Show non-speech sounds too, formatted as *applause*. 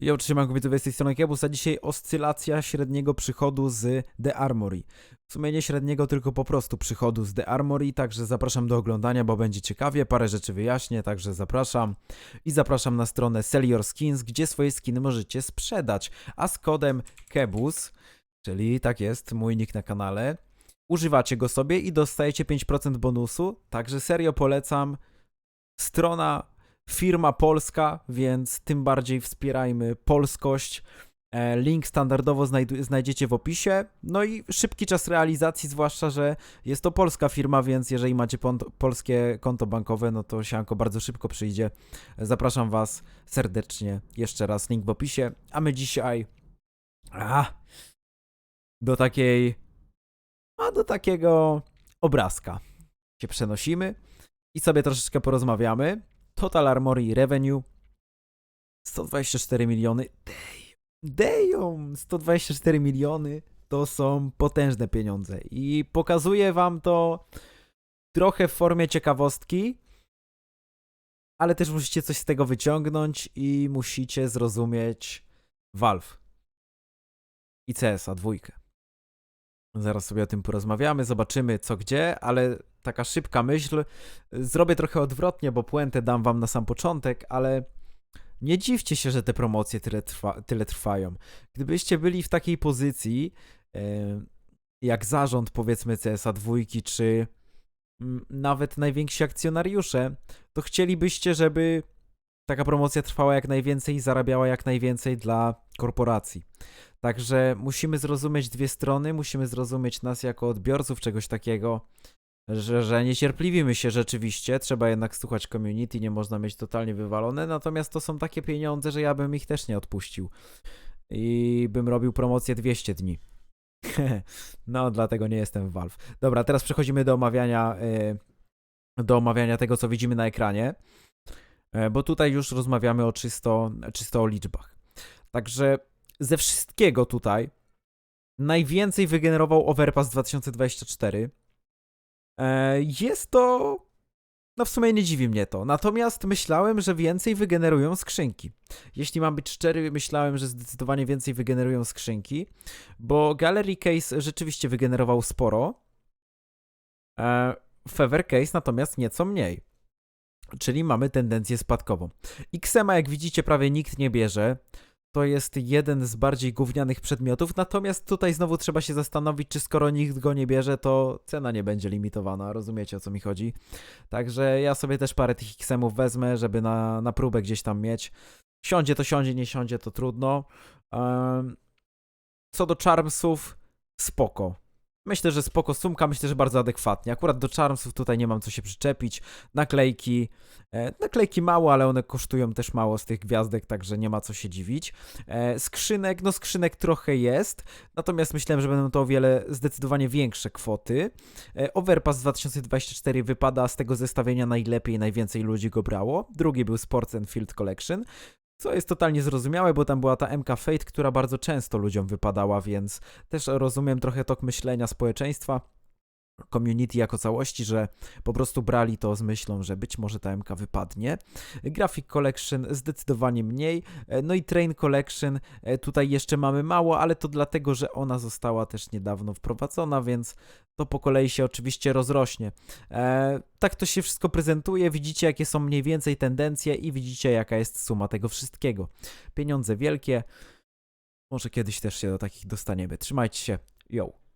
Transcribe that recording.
Ja utrzymam kobiety z tej strony Kebus, a dzisiaj oscylacja średniego przychodu z The Armory. W sumie nie średniego, tylko po prostu przychodu z The Armory, także zapraszam do oglądania, bo będzie ciekawie, parę rzeczy wyjaśnię, także zapraszam. I zapraszam na stronę Sell Your Skins, gdzie swoje skiny możecie sprzedać, a z kodem Kebus, czyli tak jest, mój nick na kanale, używacie go sobie i dostajecie 5% bonusu, także serio polecam. Strona firma polska, więc tym bardziej wspierajmy polskość. E, Link standardowo znajdziecie w opisie. No i szybki czas realizacji, zwłaszcza, że jest to polska firma, więc jeżeli macie polskie konto bankowe, no to sianko bardzo szybko przyjdzie. Zapraszam Was serdecznie. Jeszcze raz link w opisie. A my dzisiaj. A, do takiej. A do takiego obrazka się przenosimy i sobie troszeczkę porozmawiamy. Total Armory Revenue 124 miliony. Damn, 124 miliony to są potężne pieniądze i pokazuję wam to trochę w formie ciekawostki, ale też musicie coś z tego wyciągnąć i musicie zrozumieć Valve i CS-a dwójkę. Zaraz sobie o tym porozmawiamy, zobaczymy co gdzie, ale taka szybka myśl. Zrobię trochę odwrotnie, bo puentę dam wam na sam początek, ale nie dziwcie się, że te promocje tyle, trwa, tyle trwają. Gdybyście byli w takiej pozycji, e, jak zarząd powiedzmy CSA dwójki, czy nawet najwięksi akcjonariusze, to chcielibyście, żeby taka promocja trwała jak najwięcej i zarabiała jak najwięcej dla korporacji. Także musimy zrozumieć dwie strony, musimy zrozumieć nas jako odbiorców czegoś takiego, że, że niecierpliwimy się rzeczywiście, trzeba jednak słuchać community, nie można mieć totalnie wywalone, natomiast to są takie pieniądze, że ja bym ich też nie odpuścił i bym robił promocję 200 dni. *laughs* no, dlatego nie jestem w Valve. Dobra, teraz przechodzimy do omawiania, y, do omawiania tego, co widzimy na ekranie, y, bo tutaj już rozmawiamy o czysto, czysto o liczbach. Także ze wszystkiego tutaj najwięcej wygenerował Overpass 2024. E, Jest to. No w sumie nie dziwi mnie to. Natomiast myślałem, że więcej wygenerują skrzynki. Jeśli mam być szczery, myślałem, że zdecydowanie więcej wygenerują skrzynki, bo Gallery Case rzeczywiście wygenerował sporo. E, Feather Case natomiast nieco mniej. Czyli mamy tendencję spadkową. XMA, jak widzicie, prawie nikt nie bierze. To jest jeden z bardziej gównianych przedmiotów, natomiast tutaj znowu trzeba się zastanowić, czy skoro nikt go nie bierze, to cena nie będzie limitowana, rozumiecie o co mi chodzi. Także ja sobie też parę tych XM-ów wezmę, żeby na, na próbę gdzieś tam mieć. Siądzie to siądzie, nie siądzie to trudno. Co do Charmsów, spoko. Myślę, że spoko sumka, myślę, że bardzo adekwatnie. Akurat do Charmsów tutaj nie mam co się przyczepić. Naklejki, e, naklejki mało, ale one kosztują też mało z tych gwiazdek, także nie ma co się dziwić. E, skrzynek, no skrzynek trochę jest, natomiast myślałem, że będą to o wiele zdecydowanie większe kwoty. E, Overpass 2024 wypada z tego zestawienia najlepiej, najwięcej ludzi go brało. Drugi był Sports and Field Collection. Co jest totalnie zrozumiałe, bo tam była ta MK Fate, która bardzo często ludziom wypadała, więc też rozumiem trochę tok myślenia społeczeństwa, community jako całości, że po prostu brali to z myślą, że być może ta MK wypadnie. Graphic Collection zdecydowanie mniej, e, no i Train Collection e, tutaj jeszcze mamy mało, ale to dlatego, że ona została też niedawno wprowadzona, więc to po kolei się oczywiście rozrośnie. E, tak to się wszystko prezentuje, widzicie jakie są mniej więcej tendencje i widzicie jaka jest suma tego wszystkiego. Pieniądze wielkie, może kiedyś też się do takich dostaniemy. Trzymajcie się, yo!